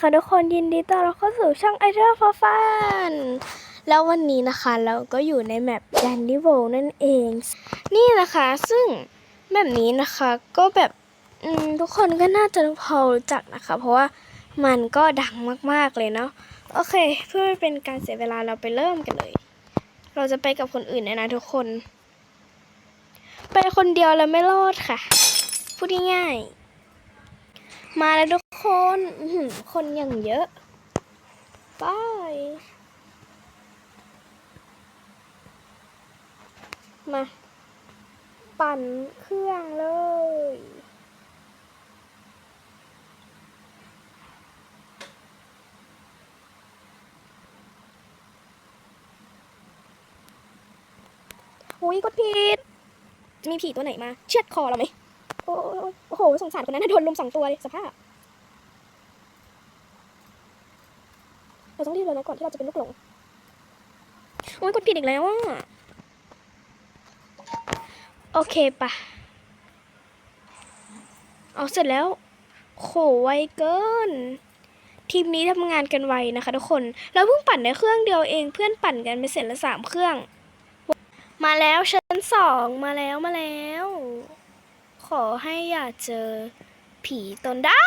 ค่ะทุกคนยินดีต้อนรับเข้าสู่ช่องไอเดอร์ฟอร์ฟันแล้ววันนี้นะคะเราก็อยู่ในแมปแ a นดิโวนั่นเอง นี่นะคะซึ่งแบบนี้นะคะก็แบบทุกคนก็น่าจะพอรู้จักนะคะ เพราะว่ามันก็ดังมากๆเลยเนาะโอเค เพื่อไม่เป็นการเสียเวลาเราไปเริ่มกันเลย เราจะไปกับคนอื่นเนี่ยนะทุกคน ไปคนเดียวแล้วไม่รอดค่ะ พูดง่ายๆ มาแล้วทุกคนคนอย่างเยอะไปมา ปั่นเครื่องเลย อุ้ยกดผิดจะมีผีตัวไหนมา เชือดคอเราไหม โอ้โอ้โหสงสารคนนั้นนะโดนลุมสองตัวเลยสภาพเราต้องรีบเลยนะก่อนที่เราจะเป็นลูกหลงโอ้ยกดผิดอีกแล้วอะโอเคปะเอาเสร็จแล้วโหไวเกิน ทีมนี้ทำงานกันไวนะคะ ทุกคน เราเพิ่งปั่นได้เครื่องเดียวเองเพื่อนปั่นกันไปเสร็จล้วสามเครื่อง มาแล้วชั้นสองมาแล้วมาแล้ว ขอให้อย่าเจอผีตนด้า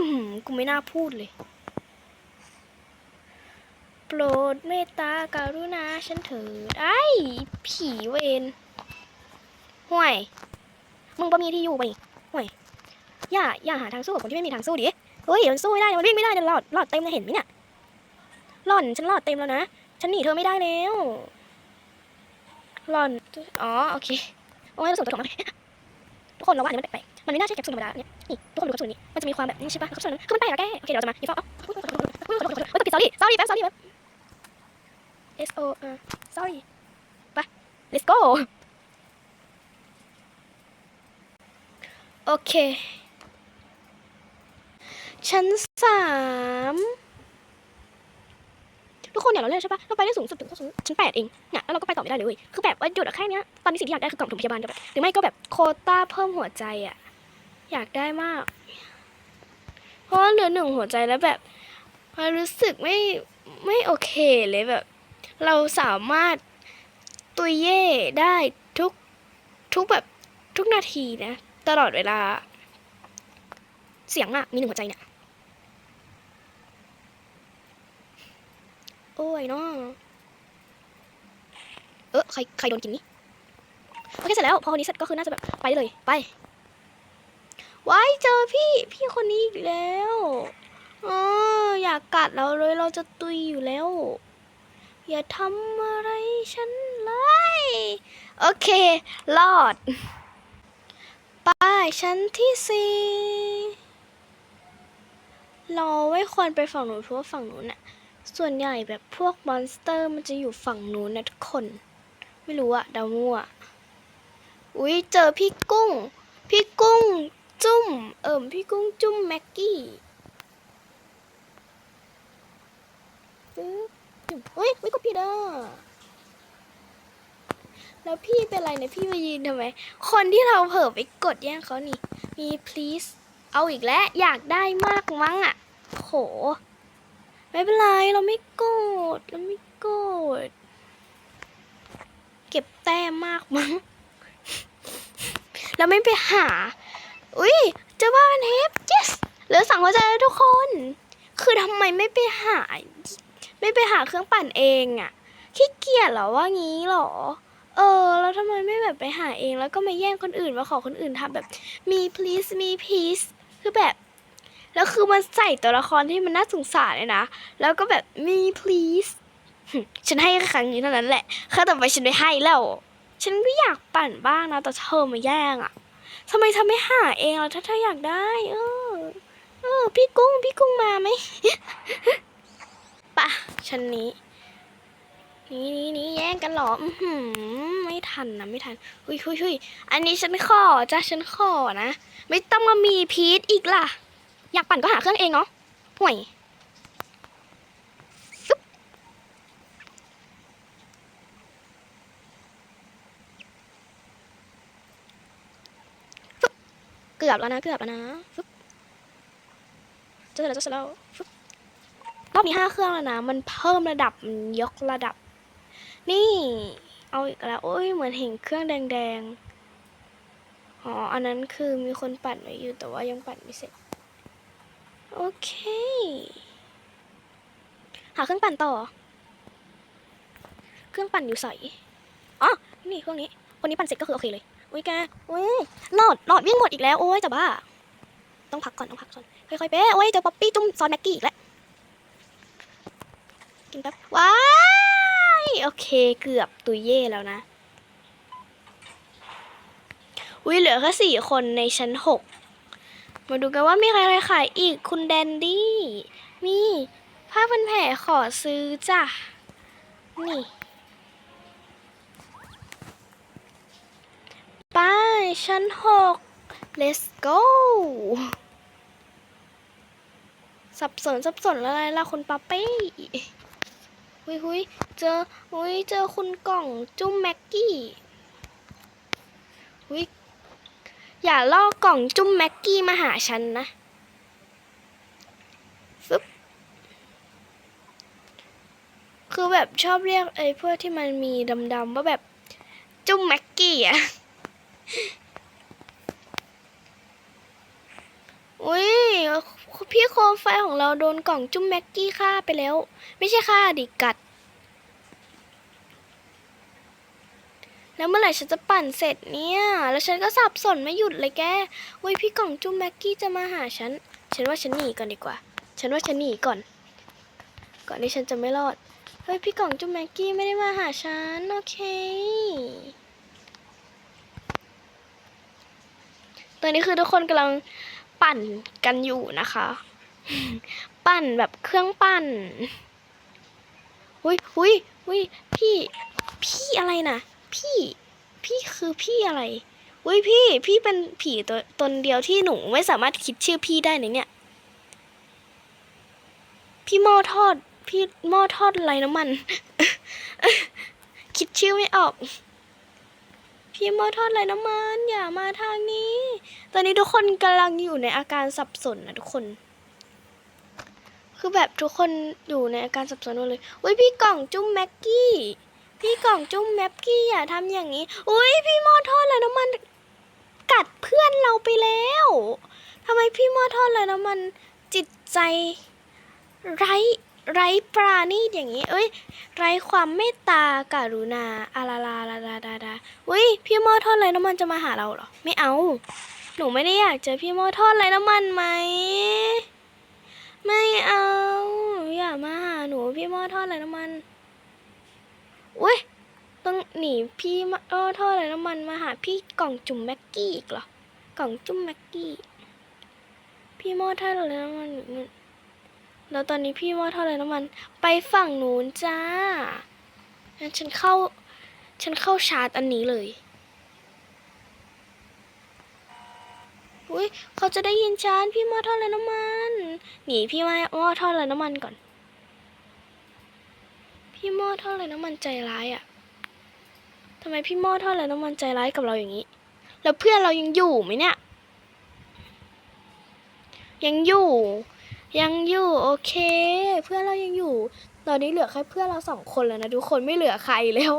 มกูไม่น่าพูดเลย โปรดเมตตาการุณาฉันเถิดไอ้ผีเวนห่วย มึงบ่มีที่อยู่ไปห่วย อย่า อย่าหาทางสู้กับคนที่ไม่มีทางสู้ดิ เฮ้ย มันสู้ไม่ได้ มันวิ่งไม่ได้เนี่ยหลอดหลอดเต็มเลยเห็นไหมเนี่ยหล่อน ฉันหลอดเต็มแล้วนะ ฉันหนีเธอไม่ได้แล้วหล่อน อ๋อ โอเค โอ้ยเราส่งตัวของมาทุก คนเราว่าอันนี้มันแปลกๆมันไม่น่าใช่แคปซูลธรรมดาเนี่ยนี่ทุกคนดูแคปซูลนี้มันจะมีความแบบนี้ใช่ปะแคปซูลนั้นคือมันแปลกอะแกโอเคเดี๋ยวเราจะมาดีฟอลต์เอ้าอุ๊ยขอโทษขอโทษขอโทษเฮ้ยกดผิด sorry sorry แป๊บ sorry แป๊บ S O R sorry ไป let's go โอเค ชั้นสาม ทุกคนเนี่ยเราเลือกใช่ปะเราไปได้สูงสุดถึงชั้นชั้นแปดเองเนี่ยแล้วเราก็ไปต่อไม่ได้เลยเว้ยคือแบบว่าหยุดอะแค่เนี้ยตอนนี้สิ่งที่อยากได้คือกล่องถุงพยาบาลแบบหรือไม่ก็แบบโคต้าเพิ่มหัวใจอะอยากได้มาก เพราะว่าเหลือหนึ่งหัวใจแล้วแบบมันรู้สึกไม่ไม่โอเคเลยแบบ เราสามารถตุยเย่ได้ทุกทุกแบบทุกนาทีนะ ตลอดเวลา เสียงอะมีหนึ่งหัวใจเนี่ย โอ้ยเนาะเออใครใครโดนกินนี่โอเคเสร็จแล้ว พอคนนี้เสร็จก็คือน่าจะแบบไปได้เลย ไป ไว้เจอพี่พี่คนนี้อีกแล้วอออยากกัดเราเลยเราจะตุยอยู่แล้ว อย่าทำอะไรฉันเลย โอเค รอดไปชั้นที่สี่เราไม่ควรไปฝั่งนู้นเพราะว่าฝั่งนู้นน่ะ ส่วนใหญ่แบบพวกมอนสเตอร์มันจะอยู่ฝั่งนู้นนะทุกคน ไม่รู้อะเดามั่ว อุ้ยเจอพี่กุ้ง พี่กุ้งจุ้ม เอิ่มพี่กุ้งจุ้มแม็กกี้เฮ้ยไม่ก็ผิดอะแล้วพี่เป็นไรเนี่ยพี่มายืนทำไม คนที่เราเผลอไปกดแย่งเขานี่ มี please เอาอีกแล้ว อยากได้มากมั้งอะโห ไม่เป็นไรเราไม่โกรธเราไม่โกรธเก็บแต้มมากมั้งแล้วไม่ไปหา อุ้ยเจอบ้านเทป yes เหลือสั่งหัวใจแล้วทุกคน คือทำไมไม่ไปหา ไม่ไปหาเครื่องปั่นเองอะขี้เกียจเหรอว่างี้เหรอ เออ แล้วทำไมไม่แบบไปหาเองแล้วก็มาแย่งคนอื่นมาขอคนอื่นทำแบบ มี please มี please คือแบบ แล้วคือมันใส่ตัวละครที่มันน่าสงสารเลยนะ แล้วก็แบบมี please ฉันให้ครั้งนี้เท่านั้นแหละครั้งต่อไปฉันไม่ให้แล้ว ฉันก็อยากปั่นบ้างนะแต่เธอมาแย่งอะทำไมเธอไม่หาเองล่ะถ้าเธออยากได้ เออ เออ พี่กุ้ง พี่กุ้งมาไหมปะชั้นนี้นี่นี่นี่แย่งกันหรออือหือไม่ทันนะไม่ทันหุยหุยหุยอันนี้ฉันขอจ้ะฉันขอนะ ไม่ต้องมามีพีทอีกล่ะ อยากปั่นก็หาเครื่องเองเนาะห่วยฟึบฟึบเกือบแล้วนะ เกือบแล้วนะฟึบจะเสร็จแล้วจะเสร็จแล้วฟึบรอบนี้ห้าเครื่องแล้วนะ มันเพิ่มระดับมันยกระดับ นี่ เอาอีกแล้ว โอ้ย เหมือนเห็นเครื่องแดงๆ อ๋อ อันนั้นคือมีคนปั่นไว้อยู่แต่ว่ายังปั่นไม่เสร็จ โอเค หาเครื่องปั่นต่อ เครื่องปั่นอยู่ใสอ๋อ นี่เครื่องนี้ คนนี้ปั่นเสร็จก็คือโอเคเลย อุ้ยแก อุ้ยหลอดหลอดวิ่งหมดอีกแล้ว โอ้ยจะบ้า ต้องพักก่อน ต้องพักก่อน ค่อยๆเป๊ะโอ้ยเจอป๊อปปี้จุ่มซอสแม็กกี้อีกแล้ว กินแป๊บ ว้าย โอเค เกือบตุยเย่แล้วนะ อุ้ยเหลือแค่สี่คนในชั้นหก มาดูกันว่ามีใครอะไรขายอีกคุณแดนดี้ มีผ้าพันแผลขอซื้อจ้ะ นี่ ไปชั้นหก let's go สับสนสับสนอะไรล่ะคุณป๊าปี้หุยหุยเจอหุยเจอคุณกล่องจุ้มแม็กกี้หุย อย่าล่อกล่องจุ้มแม็กกี้มาหาฉันนะฟึบคือแบบชอบเรียกไอ้พวกที่มันมีดำๆว่าแบบจุ้มแม็กกี้อะอุ้ยพี่โคมไฟของเราโดนกล่องจุ้มแม็กกี้ฆ่าไปแล้ว ไม่ใช่ฆ่าดิกัด แล้วเมื่อไหร่ฉันจะปั่นเสร็จเนี่ย แล้วฉันก็สับสนไม่หยุดเลยแกอุ้ยพี่กล่องจุ้มแม็กกี้จะมาหาฉัน ฉันว่าฉันหนีก่อนดีกว่า ฉันว่าฉันหนีก่อน ก่อนที่ฉันจะไม่รอด เฮ้ยพี่กล่องจุ้มแม็กกี้ไม่ได้มาหาฉันโอเค ตอนนี้คือทุกคนกำลังปั่นกันอยู่นะคะ ปั่นแบบเครื่องปั่นหุยหุยหุยพี่ พี่อะไรนะ พี่ พี่คือพี่อะไรหุยพี่ พี่เป็นผีตัวตนเดียวที่หนูไม่สามารถคิดชื่อพี่ได้ในเนี่ย พี่หม้อทอด พี่หม้อทอดอะไรน้ำมัน คิดชื่อไม่ออก พี่หม้อทอดไรน้ำมัน อย่ามาทางนี้ ตอนนี้ทุกคนกำลังอยู่ในอาการสับสนนะทุกคน คือแบบทุกคนอยู่ในอาการสับสนหมดเลยอุ้ยพี่กล่องจุ้มแม็กกี้ พี่กล่องจุ้มแม็กกี้อย่าทำอย่างนี้ อุ้ยพี่มอทอดไรน้ำมันกัดเพื่อนเราไปแล้วทำไมพี่มอทอดไรน้ำมันจิตใจไร้ไร้ปราณีตอย่างนี้ เอ้ย ไร้ความเมตตากรุณาอาลาลาลาดาดาดาอุ้ยพี่มอทอดไรน้ำมันจะมาหาเราเหรอ ไม่เอา หนูไม่ได้อยากเจอพี่มอทอดไรน้ำมันไหม ไม่เอา อย่ามาหาหนูพี่มอทอดไรน้ำมัน อุ้ยต้องหนีพี่หม้อทอดไรน้ำมันมาหาพี่กล่องจุ่มแม็กกี้อีกเหรอกล่องจุ่มแม็กกี้พี่มอทอดไรน้ำมันแล้วตอนนี้พี่ว่าเท่าไรน้ำมัน ไปฝั่งนู้นจ้างั้นฉันเข้า ฉันเข้าชาร์จอันนี้เลยอุ้ยเขาจะได้ยินฉันพี่มอทอดเลยน้ำมัน หนีพี่ม้อทอดเลยน้ำมันก่อน พี่หม้อทอดเลยน้ำมันใจร้ายอะ่ะทำไมพี่หม้อทอดเลยน้ำมันใจร้ายกับเราอย่างนี้ แล้วเพื่อนเรายังอยู่ไหมเนี่ย ยังอยู่ ยังอยู่โอเค เพื่อนเรายังอยู่ ตอนนี้เหลือแค่เพื่อนเราสองคนแล้วนะทุกคนไม่เหลือใครแล้ว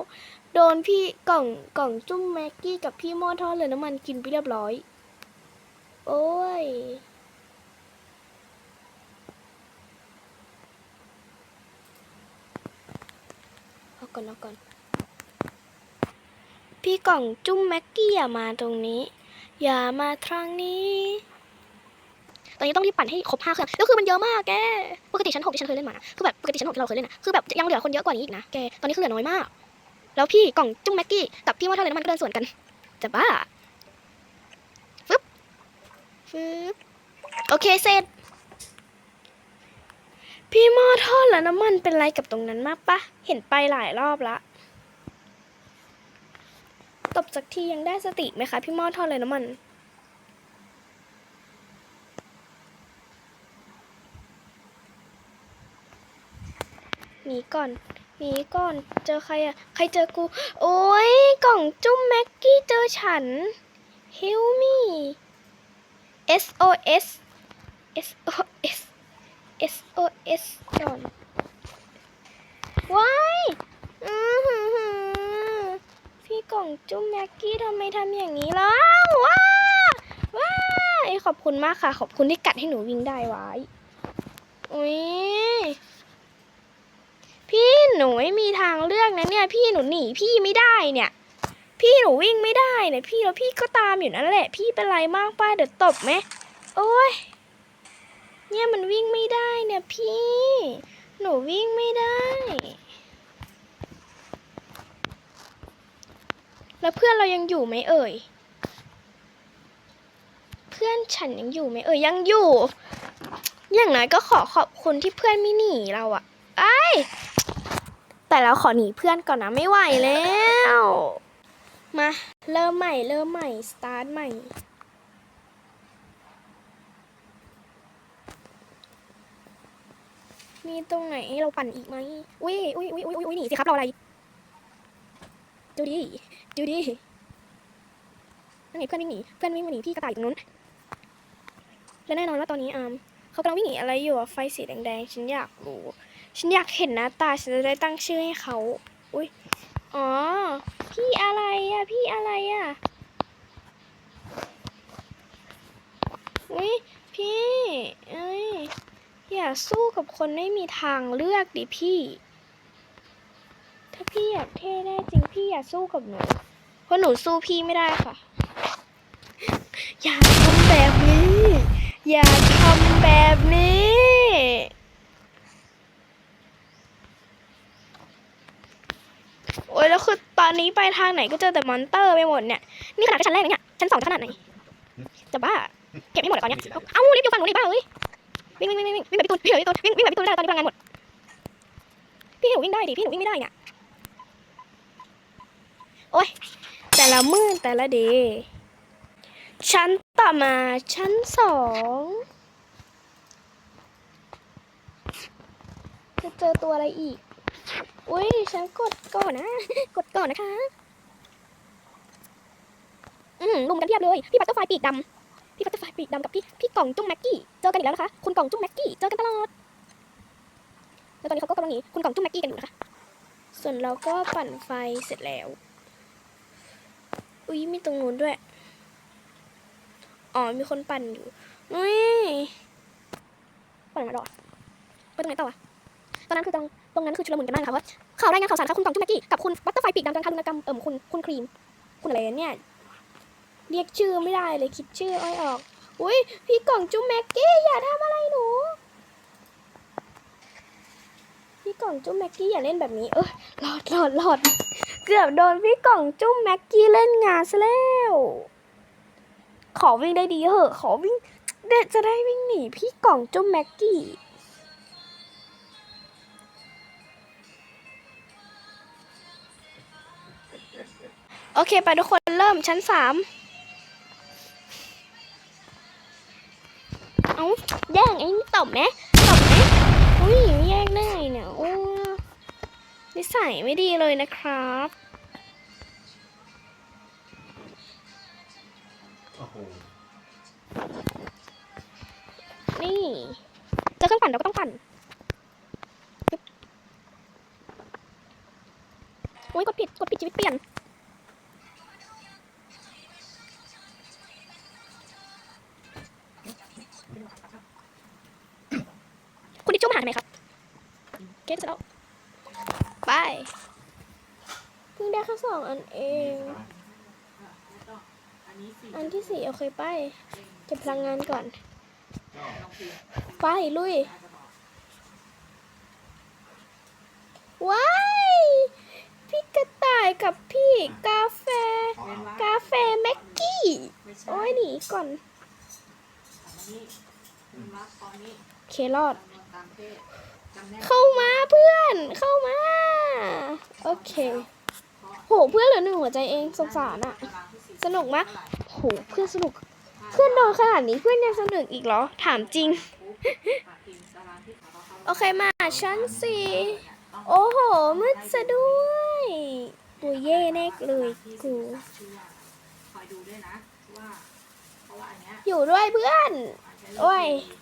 โดนพี่กล่องกล่องจุ้มแม็กกี้กับพี่หม้อทอดเลยน้ำมันกินไปเรียบร้อย โอ้ย อาก่อนเอาก่อน พี่กล่องจุ้มแม็กกี้อย่ามาตรงนี้ อย่ามาทางนี้ ตอนนี้ต้องรีบปั่นให้ครบห้าเครื่องแล้วคือมันเยอะมากแก ปกติชั้นหกที่ฉันเคยเล่นมานะคือแบบปกติชั้นหกที่เราเคยเล่นนะคือแบบยังเหลือคนเยอะกว่านี้อีกนะแก ตอนนี้คือเหลือน้อยมาก แล้วพี่กล่องจุ้งแม็กกี้กับพี่ว่าเท่าไหร่น้ำมันก็เดินสวนกัน จะบ้าฟึบฟึบโอเคเสร็จ พี่หม้อทอดแล้วน้ำมันเป็นไรกับตรงนั้นมากปะ เห็นไปหลายรอบละ ตบสักทียังได้สติไหมคะ พี่หม้อทอดเลยน้ำมัน หนีก่อนหนีก่อน เจอใครอะใครเจอกู โอ้ยกล่องจุ้มแม็กกี้เจอฉัน Help me SOS SOS SOS ก่อนว้ายอื้อหือหือพี่กล่องจุ้มแม็กกี้ทำไมทำอย่างนี้ล่ะว้าว้ายขอบคุณมากค่ะ ขอบคุณที่กัดให้หนูวิ่งได้ไว้อุ้ยพี่หนูไม่มีทางเลือกนะเนี่ย พี่หนูหนีพี่ไม่ได้เนี่ย พี่หนูวิ่งไม่ได้เนี่ยพี่แล้วพี่ก็ตามอยู่นั่นแหละ พี่เป็นไรมากป้าเดี๋ยวตบไหมโอ้ย เนี่ยมันวิ่งไม่ได้เนี่ยพี่ หนูวิ่งไม่ได้ แล้วเพื่อนเรายังอยู่ไหมเอ่ย เพื่อนฉันยังอยู่ไหมเอ่ยยังอยู่ อย่างน้อยก็ขอขอบคุณที่เพื่อนไม่หนีเราอะไอ้แต่เราขอหนีเพื่อนก่อนนะไม่ไหวแล้ว มา เริ่มใหม่ เริ่มใหม่ สตาร์ทใหม่ มีตรงไหนเราปั่นอีกไหมอุ้ยอุ้ยอุ้ยอุ้ยอุ้ยหนีสิครับรออะไรดูดิดูดินั่นไงเพื่อนวิ่งหนีเพื่อนวิ่งมาหนีพี่กระต่ายตรงนู้นและแน่นอนว่าตอนนี้อามเขากำลังวิ่งหนีอะไรอยู่อะไฟสีแดงๆฉันอยากรู้ฉันอยากเห็นหน้าตาฉันจะได้ตั้งชื่อให้เขาอุ้ยอ๋อพี่อะไรอะพี่อะไรอะอุ้ย พี่ เอ้ย อย่าสู้กับคนไม่มีทางเลือกดิพี่ ถ้าพี่อยากเท่แน่จริงพี่อย่าสู้กับหนู เพราะหนูสู้พี่ไม่ได้ค่ะ อย่าทำแบบนี้ อย่าทำแบบนี้โอ้ยแล้วคือตอนนี้ไปทางไหนก็เจอแต่มอนเตอร์ไปหมดเนี่ย นี่ขนาดชั้นแรกเนี่ยชั้นสองจะขนาดไหนจะบ้าเก็บไม่หมดเลยตอนเนี้ย เอ้ารีบอยู่ฝั่งหนูดิบ้าเอ้ย วิ่งวิ่งวิ่งวิ่งวิ่งแบบพี่ตูนพี่ตูนวิ่งวิ่งแบบพี่ตูนไม่ได้ตอนนี้พลังงานหมดพี่หนูวิ่งได้ดิพี่หนูวิ่งไม่ได้เนี่ยโอ้ยแต่ละมืดแต่ละเดย์ชั้นต่อมาชั้นสองจะเจอตัวอะไรอีก อุ้ยฉันกดก่อนนะ กดก่อนนะคะ อืมลุมกันเพียบเลย พี่บัตเตอร์ไฟปีกดำ พี่บัตเตอร์ไฟปีกดำกับพี่พี่กล่องจุ้งแม็กกี้เจอกันอีกแล้วนะคะ คุณกล่องจุ้งแม็กกี้เจอกันตลอดแล้วตอนนี้เขาก็กำลังหนีคุณกล่องจุ้งแม็กกี้กันอยู่นะคะส่วนเราก็ปั่นไฟเสร็จแล้ว อุ้ยมีตรงนู้นด้วย อ๋อมีคนปั่นอยู่อุ้ยปั่นมาดอไปตรงไหนต่อวะตอนนั้นคือตรงตรงนั้นคือชุลมุนกันมากค่ะเพราะข่าวรายงานข่าวสารค่ะคุณกล่องจุ้งแม็กกี้กับคุณบัตเตอร์ไฟปีกดำการทารุณกรรมเอิ่มคุณคุณครีม คุณอะไรเนี่ย เรียกชื่อไม่ได้เลยคิดชื่ออ้อยออก อุ้ยพี่กล่องจุ้มแม็กกี้อย่าทำอะไรหนู พี่กล่องจุ้มแม็กกี้อย่าเล่นแบบนี้ เออหลอดหลอดหลอดเกือบโดนพี่กล่องจุ้มแม็กกี้เล่นงานซะแล้ว ขอวิ่งได้ดีเหอะขอวิ่งเด็ดจะได้วิ่งหนีพี่กล่องจุ้มแม็กกี้โอเค ไปทุกคนเริ่มชั้นสาม ไอ้นี่ตบไหมตบไหมอุ้ยแยกได้เนี่ยโอ้นิสัยไม่ดีเลยนะครับ ก็ตเสร็จแล้วไปเพิ่งได้แค่สองอันเอง อันที่สี่โอเคไปเก็บพลังงานก่อน ไป ลุย ว้าย พี่กระต่ายกับพี่กาแฟ กาแฟแม็กกี้ โอ้ยหนีก่อนเครอด เข้ามาเพื่อน เข้ามา โอเค โหเพื่อนเหลือหนึ่งหัวใจเองสงสารอะสนุกมะโหเพื่อนสนุก เพื่อนโดนขนาดนี้เพื่อนยังสนุกอีกเหรอ ถามจริง โอเคมาชั้นสี่โอ้โหมืดซะด้วยกูเย่แน่เลยกูคอยดูด้วยนะว่าเพราะว่าอันเนี้ยอยู่ด้วยเพื่อน โอ้ยอันตราย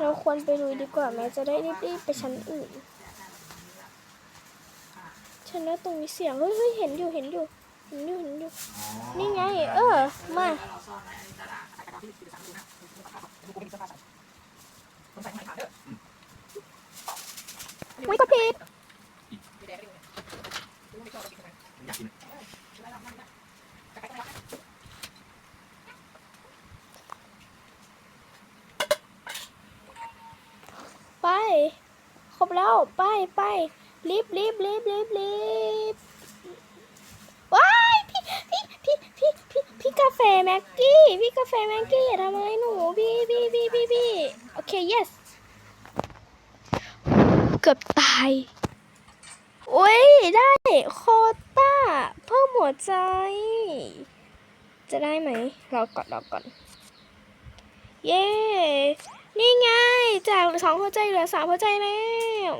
เราควรไปลุยดีกว่าแม้จะได้รีบๆไปชั้นอื่นฉันว่าตรงมีเสียงเฮ้ยเฮ้ยเห็นอยู่เห็นอยู่เห็นอยู่เห็นอยู่ นี่ไง เออ มาไม่ก็ผิดใส่ต้องใส่ให้ขาดเด้อ ไม่กดผิด พี่แดงไม่ดูเนี่ยกูไม่ชอบกินอะไร อยากกิน ไม่รับไม่ได้จะไปไหน ไป ครบแล้ว ไปไปรีบรีบรีบรีบรีบว้ายพี่พี่พี่พี่พี่พี่กาแฟแม็กกี้พี่กาแฟแม็กกี้อย่าทำอะไรหนูพี่พี่พี่พี่พี่โอเค yes เกือบตายโอ้ยได้โคต้าเพิ่มหัวใจ จะได้ไหมรอก่อนรอก่อนเย้ นี่ไง จากสองหัวใจเหลือสามหัวใจแล้ว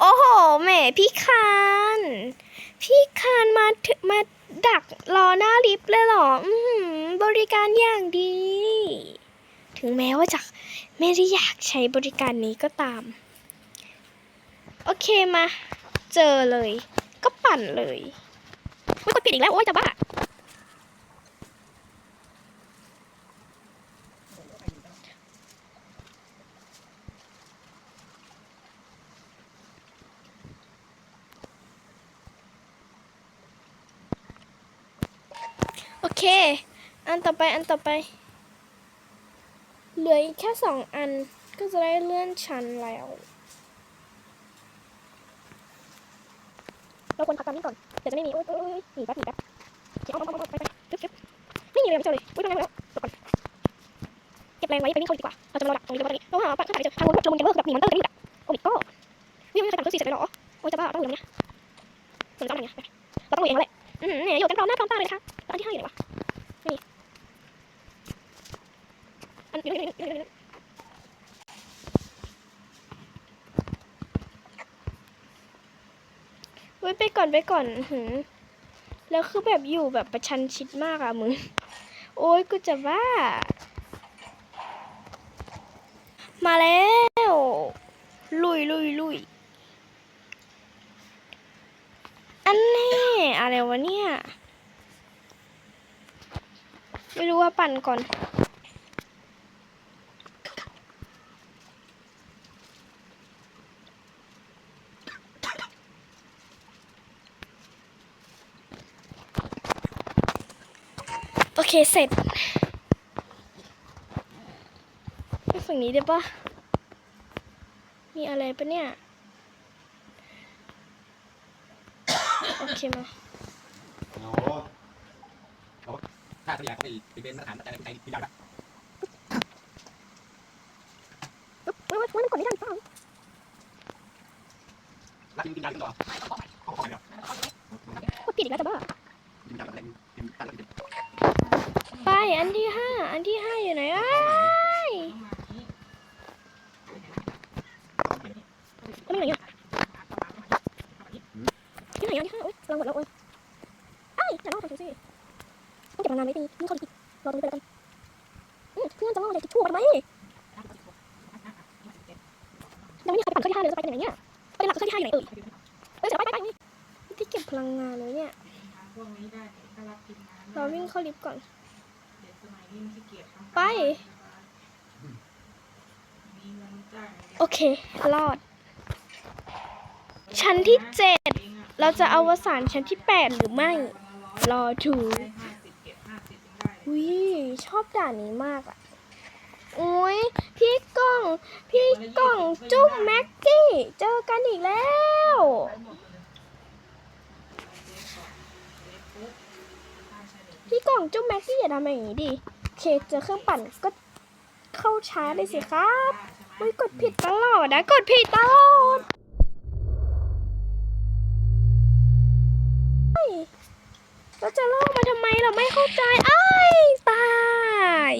โอ้โหแหมพี่คานพี่คานมาถึงมาดักรอหน้าลิฟต์เลยเหรอ อือหือบริการอย่างดี ถึงแม้ว่าจะไม่ได้อยากใช้บริการนี้ก็ตาม โอเคมา เจอเลย ก็ปั่นเลยไม่กดปิดอีกแล้ว โอ้ยจะบ้า โอเค อันต่อไปอันต่อไป เหลืออีกแค่สองอันก็จะได้เลื่อนชั้นแล้ว เราควรพักตามนี้ก่อนเดี๋ยวจะไม่มีโอ๊ยโอ๊ยหนีแป๊บหนีแป๊บเดี๋ยวเอาเอาเอาไปไปเก็บเก็บไม่มีเลยไม่เจอเลยอุ้ยทำไงแล้วเดี๋ยวก่อนเก็บแรงไว้ไปวิ่งเข้าดีกว่าเราจะมารอดักตรงนี้แล้วก็ตรงนี้เราหาปัดข้างไหนเจอทางวนชมมันจะเลิกแบบหนีมันเตอร์กันอีกอะโอ้ยก็วิ่งไม่เคยตัดเครื่องสี่เสร็จไปหรอโอ้ยจะบ้าต้องอยู่ตรงเนี้ยเหมือนต้องอะไรเงี้ยเราต้องลุยเองแล้วแหละอืมเนี่ยอยู่กันพร้อมหน้าพร้อมตาเลยนะคะ อันที่ห้าอยู่ไหนวะไม่มีอันอยู่นี่อยู่นี่อยู่นี่เว้ยไปก่อนไปก่อนหือแล้วคือแบบอยู่แบบประชันชิดมากอะมึง โอ้ยกูจะบ้ามาแล้ว ลุยลุยลุยอันแน่อะไรวะเนี่ย อปั่นก่อนโอเค เสร็จไปฝั่งนี้ได้ปะมีอะไรปะเนี่ย โอเคมา โอ้โห ถ้าตัวอย่างก็ไปเป็นมาตรฐานแต่ในใจที่ยาวแบบปึ๊บมันมันกดไม่ได้เปล่ารักกินยาวขึ้นต่อเอาของเดียวกดผิดอีกแล้วจะบ้ากินยาวอะไรกินตั้งแต่ไปอันที่ห้าอันที่ห้าอยู่ไหนอ้าย ต้องมาที่ แล้วมันอยู่ไหนอะที่ไหนอันที่ห้าโอ๊ยเราหมดแล้วโอ๊ยอ้ายอย่าล่อไปสิต้องเก็บนานๆไว้ปีนี่เขาดีรอตรงนี้ไปแล้วกันอืมเพื่อนจะล่ออะไรจะทั่วไปทำไมยังไม่มีใครไปปั่นเครื่องที่ห้าเลยจะไปกันไหนเนี่ยประเด็นหลักคือเครื่องที่ห้าอยู่ไหนเอ่ยเอ้ยเดี๋ยวไปไปไปนี่ที่เก็บพลังงานเลยเนี่ย ทางพวกนี้ได้ก็รับกินน้ำ เราวิ่งเข้าลิฟต์ก่อน เด็กสมัยนี้ขี้เกียจทำ ไป มีเงินจ้าง โอเค รอด ชั้นที่เจ็ดเราจะเอาวสานชั้นที่แปดหรือไม่ รอดูได้ห้าสิบเก็บห้าสิบยังได้เลยอุ้ยชอบด่านนี้มากอะอุ้ยพี่ก้อง พี่ก้องจุ้มแม็กกี้ เจอกันอีกแล้ว พี่ก้องจุ้มแม็กกี้อย่าทำอย่างนี้ดิโอเคเจอเครื่องปั่นก็เข้าช้าเลยสิครับ อุ้ยกดผิดตลอดนะ กดผิดตลอดเราจะล่อมาทำไมเราไม่เข้าใจไอ้ยตาย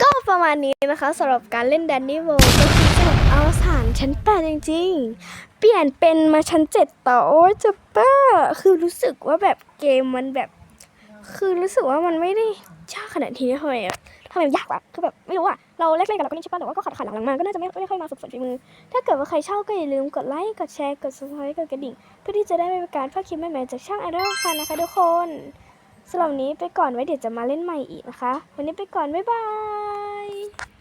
ก็ประมาณนี้นะคะสำหรับการเล่นแดนนี่เวิลด์ก็คือสำหรับเอาสารชั้นแปดจริงๆ เปลี่ยนเป็นมาชั้นเจ็ดต่อโอ้จะบ้าคือรู้สึกว่าแบบเกมมันแบบ คือรู้สึกว่ามันไม่ได้ยากขนาดนี้ทำไมอะทำไมมันยากอะคือแบบไม่รู้อะ เราเล็กๆกับเราก็นี่ใช่ปะแต่ว่าก็ขัดขัดหลังๆมาก็น่าจะไม่ไม่ค่อยมาฝึกฝนฝีมือ ถ้าเกิดว่าใครชอบก็อย่าลืมกดไลค์กดแชร์กด subscribe กดกระดิ่งเพื่อที่จะได้ไม่เป็นการพลาดคลิปใหม่ๆจากช่างไอดอลฟันนะคะทุกคนสำหรับนี้ไปก่อนไว้เดี๋ยวจะมาเล่นใหม่อีกนะคะ วันนี้ไปก่อนบ๊ายบาย